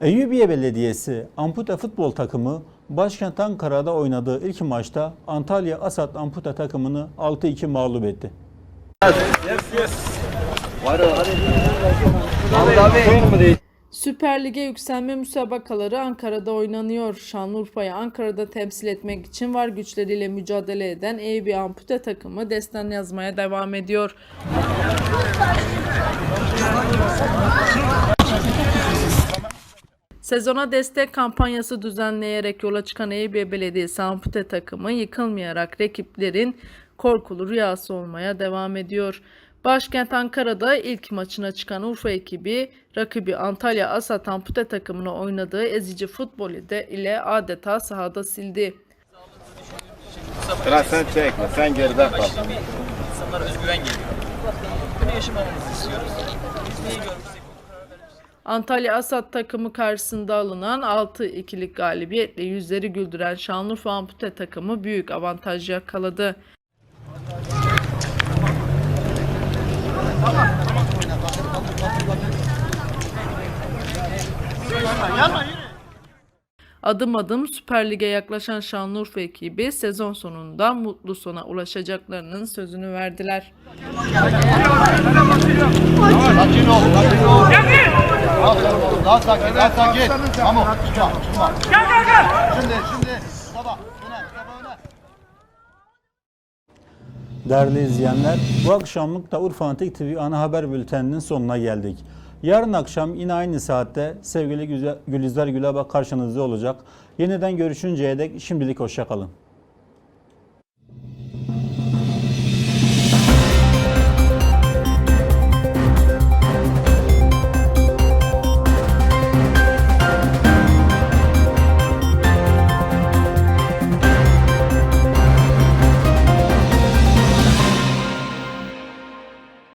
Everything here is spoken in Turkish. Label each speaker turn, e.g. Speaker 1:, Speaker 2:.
Speaker 1: Eyyubiye Belediyesi ampute futbol takımı başkent Ankara'da oynadığı ilk maçta Antalya Asat ampute takımını 6-2 mağlup etti.
Speaker 2: Süper Lig'e yükselme müsabakaları Ankara'da oynanıyor. Şanlıurfa'yı Ankara'da temsil etmek için var güçleriyle mücadele eden Eyüp Ampute takımı destan yazmaya devam ediyor. Sezona destek kampanyası düzenleyerek yola çıkan Eyüp Belediyesi Ampute takımı yıkılmayarak rakiplerin korkulu rüyası olmaya devam ediyor. Başkent Ankara'da ilk maçına çıkan Urfa ekibi rakibi Antalya Asat Ampute takımına oynadığı ezici futbol ile ile adeta sahada sildi.
Speaker 3: Biraz sen çekme, sen geride kal.
Speaker 4: İnsanlara özgüven geliyor. Bunu yaşamamızı istiyoruz. Biz neyi görmüşsek
Speaker 2: Antalya Asat takımı karşısında alınan 6-2'lik galibiyetle yüzleri güldüren Şanlıurfa Ampute takımı büyük avantaj yakaladı. Adım adım Süper Lig'e yaklaşan Şanlıurfa ekibi sezon sonunda mutlu sona ulaşacaklarının sözünü verdiler.
Speaker 3: Oğlum, daha sakin, daha sakin. Tamam, çıkma. Gel, gel, gel. Şimdi, şimdi. Baba, öne, baba öne.
Speaker 1: Değerli izleyenler, bu akşamlık da Urfa Antik TV ana haber bülteninin sonuna geldik. Yarın akşam yine aynı saatte sevgili Güzel- Gülizar Gülabak karşınızda olacak. Yeniden görüşünceye dek şimdilik hoşçakalın.